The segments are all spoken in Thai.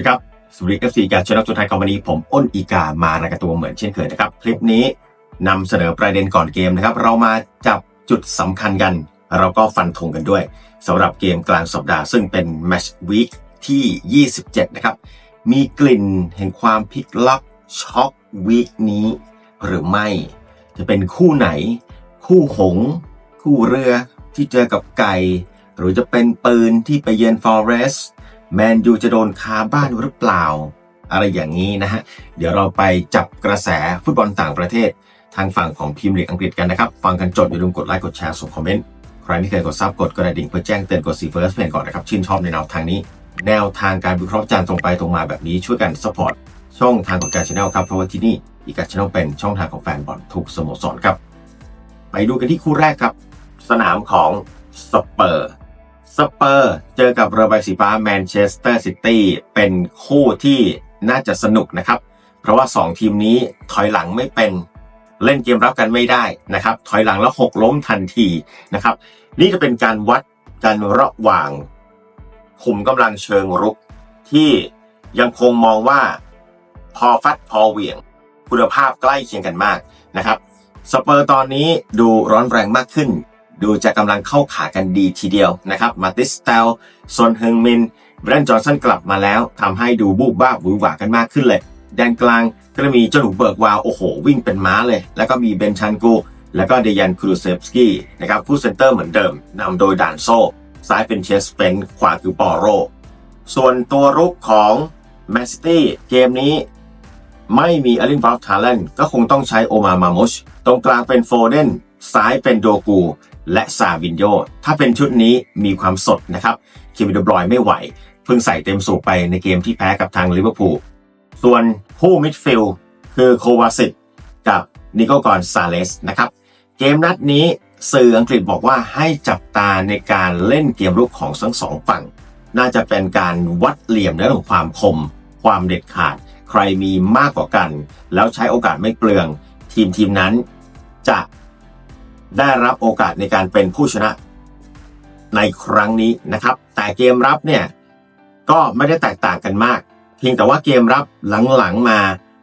สวัสดีครับสวัสดีเอฟซีการชนะจุดไทยคอมพานีผมอ้นอีกามารายการตัวเหมือนเช่นเคยนะครับ คลิปนี้นำเสนอประเด็นก่อนเกมนะครับ เรามาจับจุดสำคัญกัน เราก็ฟันธงกันด้วยสำหรับเกมกลางสัปดาห์ซึ่งเป็นแมชวีคที่ 27 นะครับ มีกลิ่นแห่งความพลิกล็อกช็อกวีคนี้ หรือไม่ จะเป็นคู่ไหน คู่หง คู่เรือที่เจอกับไก่ หรือจะเป็นปืนที่ไปเยือนฟอเรสต์ แมนยูจะโดนคาบ้านหรือเปล่า อะไรอย่างนี้นะฮะ เดี๋ยวเราไปจับกระแสฟุตบอลต่างประเทศ ทางฝั่งของพรีเมียร์ลีกอังกฤษกันนะครับ ฟังกันจบอย่าลืมกดไลค์กดแชร์ส่งคอมเมนต์ ใครที่เคยกดซับกดกระดิ่งเพื่อแจ้งเตือนกดสีเฟิร์สเพนก่อนนะครับ ชื่นชอบในแนวทางนี้ แนวทางการวิเคราะห์จานตรงไปตรงมาแบบนี้ช่วยกันสปอร์ตช่องทางของการชแนลครับเพราะว่าที่นี่อีกการชแนลเป็นช่องทางของแฟนบอลทุกสโมสรครับ ไปดูกันที่คู่แรกครับ สนามของสเปอร์ สเปอร์เจอกับเรือใบสีฟ้าแมนเชสเตอร์ซิตี้เป็นคู่ที่น่าจะสนุกนะครับ เพราะว่า 2 ทีมนี้ถอยหลังไม่เป็นเล่นเกมรับกันไม่ได้นะครับ ถอยหลังแล้วหกล้มทันทีนะครับ นี่จะเป็นการวัดกันระหว่างขุมกำลังเชิงรุก ที่ยังคงมองว่าพอฟัดพอเหวี่ยง คุณภาพใกล้เคียงกันมากนะครับสเปอร์ตอนนี้ดูร้อนแรงมากขึ้น ดูจะกำลังเข้าขากันดีทีเดียวนะครับมาติสเตลซอนเฮงมินแบรนด์จอห์นสันกลับมาแล้วทำให้ดูบูบบ้าหวือหวากันมากขึ้นเลยแดนกลางก็จะมีเจ้าหนูเบิร์กวาว โอ้โห วิ่งเป็นม้าเลย แล้วก็มีเบนชันกู แล้วก็เดยันครูเซฟสกี้นะครับคู่เซนเตอร์เหมือนเดิมนำโดยด่านโซ่ ซ้ายเป็นเชสเปนขวาคือปอโร ส่วนตัวรุกของแมนซิตี้เกมนี้ ไม่มีอลินบรอฟทาเลนก็คงต้องใช้โอมามามุชตรงกลางเป็นโฟเดนซ้ายเป็นโดกู และซาวินโยถ้าเป็นชุดนี้มีความสดนะครับคิมิโดบรอยไม่ไหว เพิ่งใส่เต็มสูบไปในเกมที่แพ้กับทางลิเวอร์พูลส่วนคู่มิดฟิลด์คือโควาสิตกับนิโกกอนซาเลสนะครับเกมนัดนี้สื่ออังกฤษบอกว่าให้จับตาในการเล่นเกมรุกของทั้งสองฝั่ง น่าจะเป็นการวัดเหลี่ยมในเรื่องของความคม ความเด็ดขาด ใครมีมากกว่ากัน แล้วใช้โอกาสไม่เปลือง ทีมทีมนั้นจะ ได้รับโอกาสในการเป็นผู้ชนะในครั้งนี้นะครับ แต่เกมรับเนี่ยก็ไม่ได้แตกต่างกันมาก เพียงแต่ว่าเกมรับหลังๆมา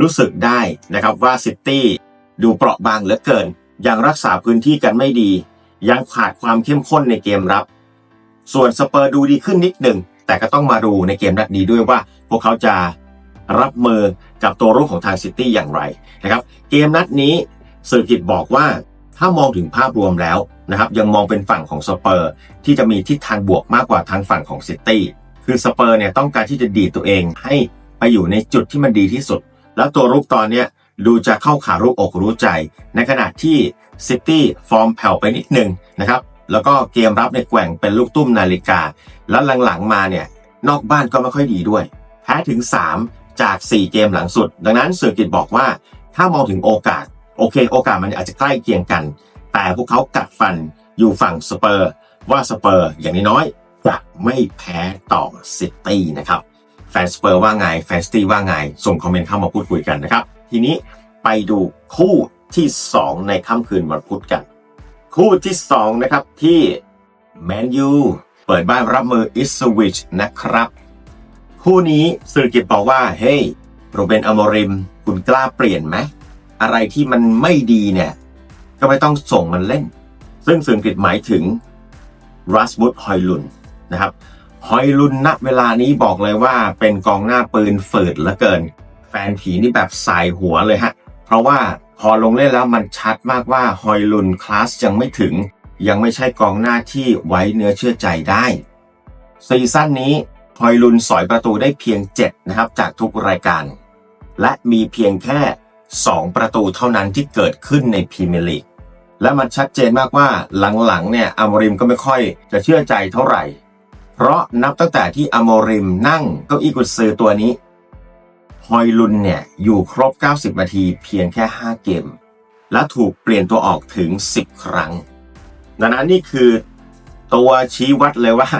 รู้สึกได้นะครับว่าซิตี้ดูเปราะบางเหลือเกิน ยังรักษาพื้นที่กันไม่ดี ยังขาดความเข้มข้นในเกมรับ ส่วนสเปอร์ดูดีขึ้นนิดหนึ่งแต่ก็ต้องมาดูในเกมนัดนี้ด้วยว่า พวกเขาจะรับมือกับตัวรุกของทางซิตี้อย่างไรนะครับ เกมนัดนี้สื่อกิจบอกว่า ถ้ามองถึงภาพรวมแล้วนะครับยังมองเป็นฝั่งของสเปอร์ที่จะมีทิศทางบวกมากกว่าทางฝั่งของซิตี้คือสเปอร์เนี่ยต้องการที่จะดีตัวเองให้ไปอยู่ในจุดที่มันดีที่สุด แล้วตัวรุกตอนเนี้ยดูจะเข้าขารู้อกรู้ใจ ในขณะที่ซิตี้ฟอร์มแผ่วไปนิดนึงนะครับแล้วก็เกมรับในแกว่งเป็นลูกตุ้มนาฬิกา แล้วหลังๆมาเนี่ยนอกบ้านก็ไม่ค่อยดีด้วยแพ้ถึง 3 จาก 4 เกมหลังสุด ดังนั้นเสือกิจบอกว่า ถ้ามองถึงโอกาส โอเค โอกาสมันอาจจะใกล้เคียงกัน แต่พวกเขากัดฟันอยู่ฝั่งสเปอร์ ว่าสเปอร์อย่างน้อยๆจะไม่แพ้ต่อซิตี้นะครับแฟนสเปอร์ว่าไงแฟนซิตี้ว่าไง ส่งคอมเมนต์เข้ามาพูดคุยกันนะครับ ทีนี้ไปดูคู่ที่ 2 ในค่ำคืนวันพุธกัน คู่ที่ 2 นะครับที่แมนยูเปิดบ้านรับมืออิสวิชนะครับ คู่นี้สื่อกิจบอกว่า เฮ้ยโรเบนอโมริม คุณกล้าเปลี่ยนไหม อะไรที่มันไม่ดีเนี่ย ก็ไม่ต้องส่งมันเล่น ซึ่งสื่ออังกฤษหมายถึงรัสมุดฮอยลุนนะครับฮอยลุนณเวลานี้บอกเลยว่าเป็นกองหน้าปืนฝืดเหลือเกิน แฟนผีนี่แบบสายหัวเลยฮะ เพราะว่าพอลงเล่นแล้วมันชัดมากว่าฮอยลุนคลาสยังไม่ถึง ยังไม่ใช่กองหน้าที่ไว้เนื้อเชื่อใจได้ซีซั่นนี้ฮอยลุนสอยประตูได้เพียง 7 นะครับจากทุกรายการ และมีเพียงแค่ 2 ประตูเท่านั้นที่เกิดขึ้นในพรีเมียร์ลีกและมันชัดเจนมากว่าหลังๆเนี่ยอมริมก็ไม่ค่อยจะเชื่อใจเท่าไหร่ เพราะนับตั้งแต่ที่อมริมนั่งเก้าอี้กุญซือตัวนี้ฮอยลุนเนี่ยอยู่ครบ 90 นาทีเพียงแค่ 5 เกม และถูกเปลี่ยนตัวออกถึง 10 ครั้ง ดังนั้นนี่คือตัวชี้วัดเลยว่า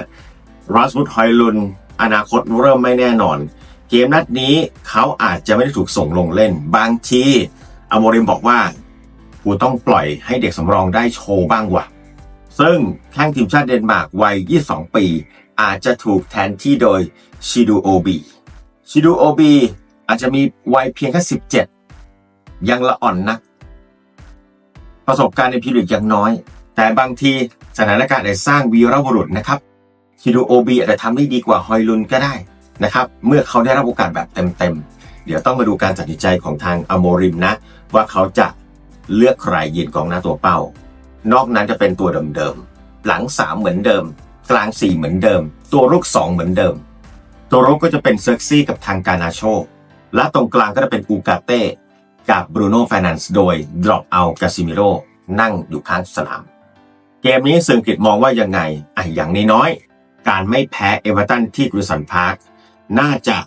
รัสมุดฮอยลุนอนาคตเริ่มไม่แน่นอน เกมนัดนี้เขาอาจจะไม่ได้ถูกส่งลงเล่น บางทีอโมริมบอกว่ากูต้องปล่อยให้เด็กสำรองได้โชว์บ้างว่ะ ซึ่งแข้งทีมชาติเดนมาร์กวัย 22 ปี อาจจะถูกแทนที่โดยชิดูโอบีชิดูโอบีอาจจะมีวัยเพียงแค่สิบเจ็ดยังละอ่อนนัก ประสบการณ์ในพรีเมียร์ลีกยังน้อย แต่บางทีสถานการณ์อาจสร้างวีรบุรุษนะครับชิดูโอบีอาจจะทำได้ดีกว่าฮอยลุนก็ได้ นะครับ เมื่อเขาได้รับโอกาสแบบเต็มๆ เดี๋ยวต้องมาดูการตัดสินใจของทางอโมริมนะ ว่าเขาจะเลือกใครยืนกองหน้าตัวเป้า นอกนั้นจะเป็นตัวเดิมๆ หลังสามเหมือนเดิม กลางสี่เหมือนเดิม ตัวรุกสองเหมือนเดิม ตัวรุกก็จะเป็นเซิร์กซี่กับทางการนาโช และตรงกลางก็จะเป็นอูกาเต้กับบรูโน่ไฟนันซ์โดยดรอปเอากาซิมิโรนั่งอยู่ข้างสนาม เกมนี้ซึ่งกิจมองว่ายังไงอะอย่างน้อยๆการไม่แพ้เอเวอร์ตันที่กรุสันพาร์ค น่าจะ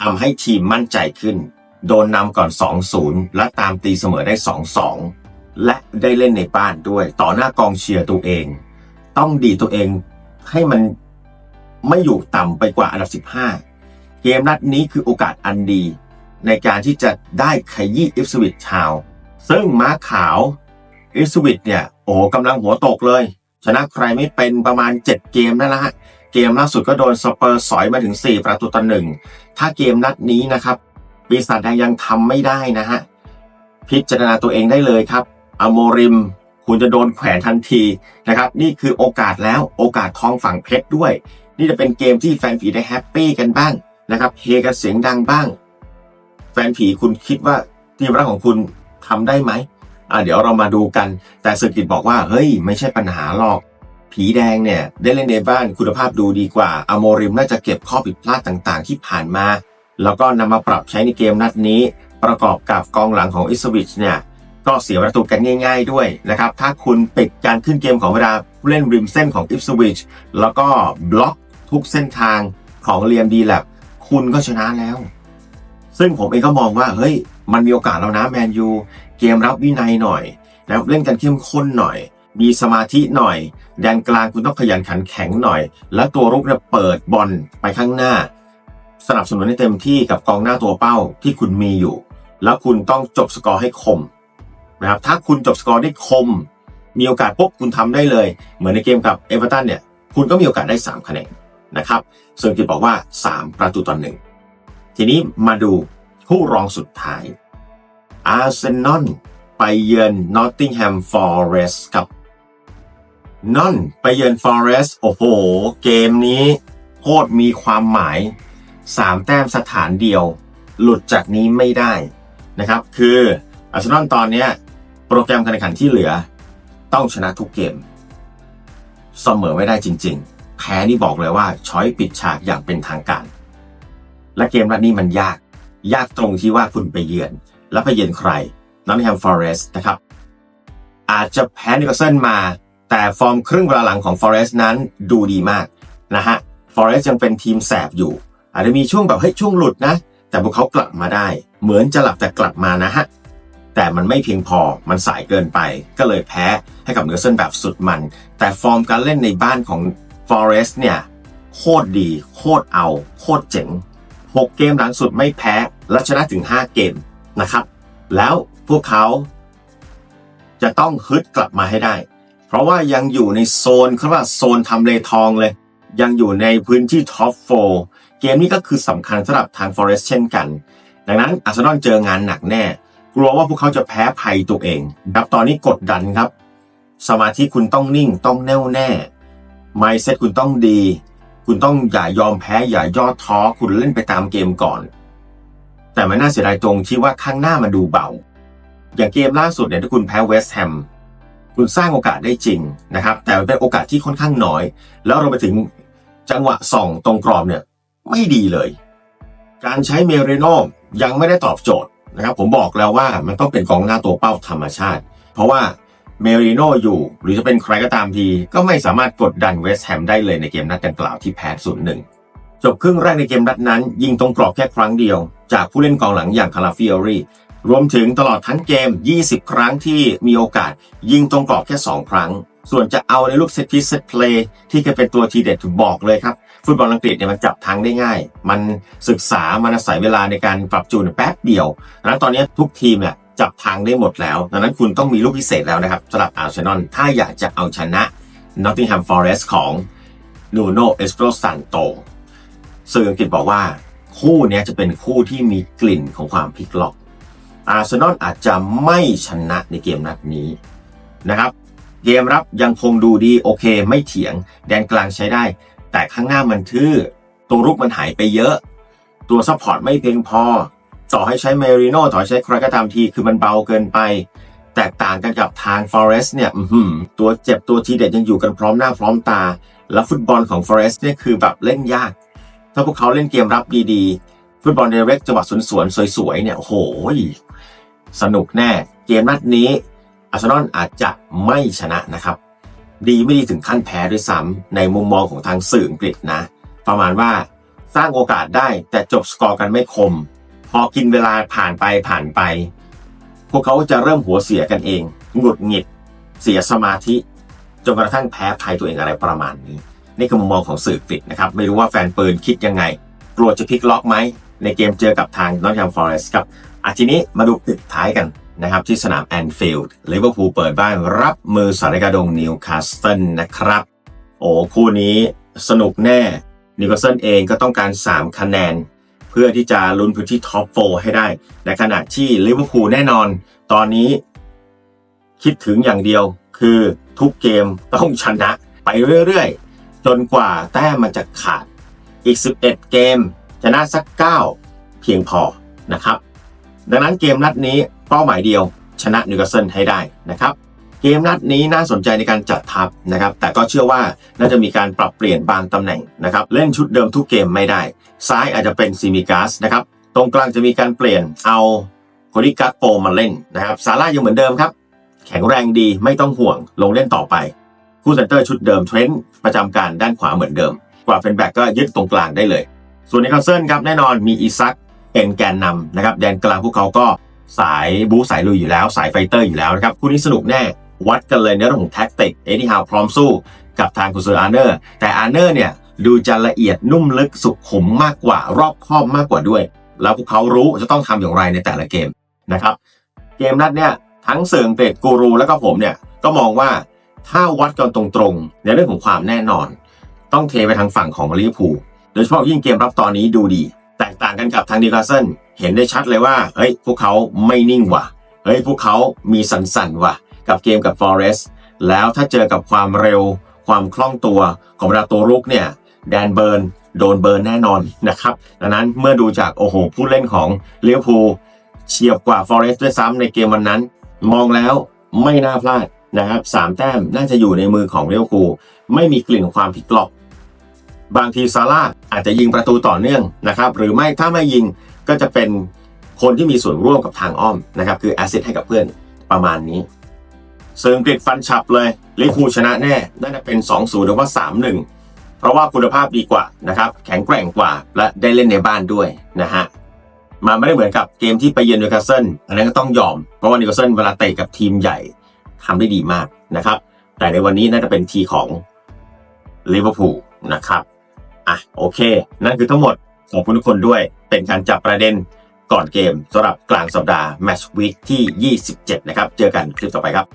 ทำให้ทีมมั่นใจขึ้น โดนนำก่อน 2-0 และตามตีเสมอได้ 2-2 และได้เล่นในบ้านด้วย ต่อหน้ากองเชียร์ตัวเอง ต้องดีตัวเองให้มันไม่อยู่ต่ำไปกว่าอันดับ 15 เกมนัดนี้คือโอกาสอันดี ในการที่จะได้ขยี้อิฟสวิตชาว ซึ่งม้าขาวอิฟสวิตเนี่ย โอ้กำลังหัวตกเลย ชนะใครไม่เป็นประมาณ 7 เกมนั่นแหละฮะ เกมล่าสุดก็โดนสเปอร์สอยมาถึง 4 ประตูต่อหนึ่งถ้าเกมนัดนี้นะครับปีศาจแดงยังทำไม่ได้นะฮะพิจารณาตัวเองได้เลยครับอโมริมคุณจะโดนแขวนทันทีนะครับ นี่คือโอกาสแล้วโอกาสทองฝั่งเพชรด้วย นี่จะเป็นเกมที่แฟนผีได้แฮปปี้กันบ้างนะครับเฮกันเสียงดังบ้าง แฟนผีคุณคิดว่าทีมรักของคุณทำได้ไหมอ่าเดี๋ยวเรามาดูกัน แต่สกิตบอกว่าเฮ้ย ไม่ใช่ปัญหาหรอก ผีแดงเนี่ยได้เล่นในบ้านคุณภาพดูดีกว่าอโมริมน่าจะเก็บข้อผิดพลาดต่างๆ ที่ผ่านมา แล้วก็นำมาปรับใช้ในเกมนัดนี้ ประกอบกับกองหลังของอิสวิชเนี่ยก็เสียประตูกันง่าย ๆ ด้วยนะครับ ถ้าคุณปิดการขึ้นเกมของเวลาเล่นริมเส้นของอิฟสวิชแล้วก็บล็อกทุกเส้นทางของเรียมดีแลบคุณก็ชนะแล้ว ซึ่งผมเองก็มองว่าเฮ้ยมันมีโอกาสแล้วนะแมนยูเกมรับวินัยหน่อยนะเล่นกันเข้มข้นหน่อย มีสมาธิหน่อย แดนกลางคุณต้องขยันขันแข็งหน่อย แล้วตัวรุกเนี่ยเปิดบอลไปข้างหน้า สนับสนุนให้เต็มที่กับกองหน้าตัวเป้าที่คุณมีอยู่ แล้วคุณต้องจบสกอร์ให้คมนะครับถ้าคุณจบสกอร์ได้คม มีโอกาสปุ๊บคุณทำได้เลย เหมือนในเกมกับเอเวอร์ตันเนี่ยคุณก็มีโอกาสได้ 3 คะแนนนะครับส่วนกิจบอกว่า 3 ประตูต่อหนึ่งทีนี้มาดูคู่รองสุดท้ายอาร์เซนอลไปเยือนนอตติงแฮมฟอเรสต์ครับ นอนไปเยือนฟอเรสต์โอ้โห เกมนี้โคตรมีความหมาย 3 แต้มสถานเดียว หลุดจากนี้ไม่ได้นะครับ คืออาร์เซนอลตอนนี้โปรแกรมการแข่งขันที่เหลือ ต้องชนะทุกเกม เสมอไม่ได้จริง ๆ แพ้นี่บอกเลยว่าช้อยปิดฉากอย่างเป็นทางการ และเกมนัดนี้มันยาก ยากตรงที่ว่าคุณไปเยือน แล้วไปเยือนใครนอตแฮมฟอเรสต์นะครับ อาจจะแพ้นิวคาสเซิลมา แต่ฟอร์มครึ่งเวลาหลังของฟอเรสต์นั้นดูดีมากนะฮะฟอเรสต์ยังเป็นทีมแสบอยู่ อาจจะมีช่วงแบบเฮ้ยช่วงหลุดนะ แต่พวกเขากลับมาได้ เหมือนจะหลับแต่กลับมานะฮะ แต่มันไม่เพียงพอมันสายเกินไป ก็เลยแพ้ให้กับเนอร์เซนแบบสุดมัน แต่ฟอร์มการเล่นในบ้านของ Forest เนี่ยโคตรดี โคตรเอา โคตรเจ๋ง 6 เกมหลังสุดไม่แพ้ และชนะถึง 5 เกมนะครับ แล้วพวกเขาจะต้องฮึดกลับมาให้ได้ เพราะว่ายังอยู่ในโซนเขาเรียกว่าโซนทำเลทองเลย ยังอยู่ในพื้นที่ท็อปโฟเกมนี้ก็คือสำคัญสำหรับทาง Forest เช่นกัน ดังนั้นอาร์เซนอลเจองานหนักแน่ กลัวว่าพวกเขาจะแพ้ภัยตัวเองครับตอนนี้กดดันครับ สมาธิคุณต้องนิ่งต้องแน่วแน่ไมเซ็ตคุณต้องดี คุณต้องอย่ายอมแพ้อย่าย่อท้อคุณเล่นไปตามเกมก่อน แต่มันน่าเสียดายตรงที่ว่าข้างหน้ามันดูเบา อย่างเกมล่าสุดเนี่ยที่คุณแพ้เวสต์แฮม คุณสร้างโอกาสได้จริงนะครับ แต่เป็นโอกาสที่ค่อนข้างน้อย แล้วเราไปถึงจังหวะส่องตรงกรอบเนี่ยไม่ดีเลย การใช้เมเรโนยังไม่ได้ตอบโจทย์นะครับ ผมบอกแล้วว่ามันต้องเป็นกองหน้าตัวเป้าธรรมชาติ เพราะว่าเมริโนอยู่ หรือจะเป็นใครก็ตามที ก็ไม่สามารถกดดันเวสต์แฮมได้เลยในเกมนัดดังกล่าวที่แพ้ศูนย์หนึ่งจบครึ่งแรกในเกมนัดนั้น ยิงตรงกรอบแค่ครั้งเดียว จากผู้เล่นกองหลังอย่างคาราฟิโอรี รวมถึงตลอดทั้งเกม 20 ครั้งที่มีโอกาส ยิงตรงกรอบแค่ 2 ครั้ง ส่วนจะเอาในลูกเซตพีเซตเพลย์ที่เคยเป็นตัวทีเด็ดถูกบอกเลยครับ ฟุตบอลอังกฤษเนี่ยมันจับทางได้ง่าย มันศึกษามันอาศัยเวลาในการปรับจูนแป๊บเดียวดังนั้นตอนนี้ทุกทีมเนี่ยจับทางได้หมดแล้วดังนั้นคุณต้องมีลูกพิเศษแล้วนะครับสำหรับอาร์เซนอลถ้าอยากจะเอาชนะ Nottingham Forest ของนูโนเอสโปรซันโตสื่ออังกฤษบอกว่า คู่นี้จะเป็นคู่ที่มีกลิ่นของความพลิกล็อก อาร์เซนอลอาจจะไม่ชนะในเกมนัดนี้นะครับ เกมรับยังคงดูดีโอเคไม่เถียง แดนกลางใช้ได้ แต่ข้างหน้ามันทื่อตัวรุกมันหายไปเยอะ ตัวซัพพอร์ตไม่เพียงพอ ต่อให้ใช้เมริโน่ต่อให้ใช้ใครก็ตามทีคือมันเบาเกินไป แตกต่างกันกับทาง Forest เนี่ยหือตัวเจ็บตัวทีเด็ดยังอยู่กันพร้อมหน้าพร้อมตา แล้วฟุตบอลของ Forest เนี่ยคือแบบเล่นยาก ถ้าพวกเขาเล่นเกมรับดีๆ ฟุตบอลเดเรกจังหวะสวนๆสวยๆเนี่ยโอ้โห สนุกแน่ เกมนัดนี้อาร์เซนอลอาจจะไม่ชนะนะครับ ดีไม่ดีถึงขั้นแพ้ด้วยซ้ำในมุมมองของทางสื่ออังกฤษนะ ประมาณว่าสร้างโอกาสได้แต่จบสกอร์กันไม่คม พอกินเวลาผ่านไปผ่านไป พวกเขาจะเริ่มหัวเสียกันเอง หงุดหงิด เสียสมาธิจนกระทั่งแพ้ภัยตัวเองอะไรประมาณนี้ นี่คือมุมมองของสื่ออังกฤษนะครับ ไม่รู้ว่าแฟนปืนคิดยังไง กลัวจะพลิกล็อกไหม ในเกมเจอกับทางนอตแฮมฟอร์เรสต์ครับ อาทีนี้มาดูปิดท้ายกันนะครับที่สนามแอนฟิลด์ลิเวอร์พูลเปิดบ้านรับมือสารกาดงนิวคาสเซิลนะครับ โอ้คู่นี้สนุกแน่นิวคาสเซิลเองก็ต้องการ 3 คะแนน เพื่อที่จะลุ้นพื้นที่ท็อปโฟให้ได้ ในขณะที่ลิเวอร์พูลแน่นอน ตอนนี้ คิดถึงอย่างเดียวคือทุกเกมต้องชนะไปเรื่อยๆ จนกว่าแต้มมันจะขาดอีก 11 เกม ชนะสัก 9 เพียงพอนะครับ ดังนั้นเกมนัดนี้เป้าหมายเดียว ชนะนิวคาสเซิลให้ได้นะครับเกมนัดนี้น่าสนใจในการจัดทัพนะครับ แต่ก็เชื่อว่าน่าจะมีการปรับเปลี่ยนบางตำแหน่งนะครับ เล่นชุดเดิมทุกเกมไม่ได้ ซ้ายอาจจะเป็นซิมิกาสนะครับ ตรงกลางจะมีการเปลี่ยนเอาโคดิกัสโปมาเล่นนะครับซาร่ายังเหมือนเดิมครับ แข็งแรงดีไม่ต้องห่วงลงเล่นต่อไป คู่เซนเตอร์ชุดเดิมเทรนต์ประจำการด้านขวาเหมือนเดิม กว่าเป็นแบ็กก็ยึดตรงกลางได้เลย ส่วนนิคาสเซิลครับแน่นอนมีอีซัก เป็นแกนนำนะครับแดนกลางพวกเขาก็สายบูสายลุยอยู่แล้ว สายไฟเตอร์อยู่แล้วนะครับคู่นี้สนุกแน่วัดกันเลยในเรื่องของแท็กติกเอ็ดดี้ฮาวพร้อมสู้กับทางกุณซืออาร์เนอร์ แต่อาร์เนอร์เนี่ยดูจะละเอียดนุ่มลึกสุขุมมากกว่ารอบคอบมากกว่าด้วย แล้วพวกเขารู้จะต้องทำอย่างไรในแต่ละเกมนะครับ เกมนัดเนี่ยทั้งเสื่องเกรดกูรูแล้วก็ผมเนี่ยก็มองว่าถ้าวัดกันตรงๆ ในเรื่องของความแน่นอน ต้องเทไปทางฝั่งของลิเวอร์พูลโดยเฉพาะยิ่งเกมรับตอนนี้ดูดี แตกต่างกันกับทางนิวคาสเซิลเห็นได้ชัดเลยว่าเฮ้ยพวกเขาไม่นิ่งว่ะเฮ้ยพวกเขามีสันสันว่ะ กับเกมกับฟอเรสแล้วถ้าเจอกับความเร็ว ความคล่องตัวของบรรดาตัวรุกเนี่ยแดนเบิร์นโดนเบิร์นแน่นอนนะครับดังนั้นเมื่อดูจากโอ้โหผู้เล่นของเลิเวอร์พูเฉียบกว่าฟอเรสด้วยซ้ำในเกมวันนั้น มองแล้วไม่น่าพลาดนะครับสามแต้มน่าจะอยู่ในมือของเรียวคูไม่มีกลิ่นของความพลิกลอก บางทีซาร่าอาจจะยิงประตูต่อเนื่องนะครับ หรือไม่ถ้าไม่ยิงก็จะเป็นคนที่มีส่วนร่วมกับทางอ้อมนะครับ คือแอสซิสให้กับเพื่อนประมาณนี้เซิร์งกริดฟันฉับเลยลิเวอร์พูลชนะแน่น่าจะเป็น 2-0 หรือว่า 3-1 เพราะว่าคุณภาพดีกว่านะครับ แข็งแกร่งกว่าและได้เล่นในบ้านด้วยนะฮะมันไม่ได้เหมือนกับเกมที่ไปเยือนนิวคาสเซิลอันนั้นก็ต้องยอม เพราะว่านิวคาสเซิลเวลาเตะกับทีมใหญ่ทำได้ดีมากนะครับ แต่ในวันนี้น่าจะเป็นทีของลิเวอร์พูลนะครับ อะโอเค นั่นคือทั้งหมดขอบคุณทุกคนด้วย เป็นการจับประเด็นก่อนเกมสำหรับกลางสัปดาห์แมตช์วีคที่ 27 นะครับ เจอกันคลิปต่อไปครับ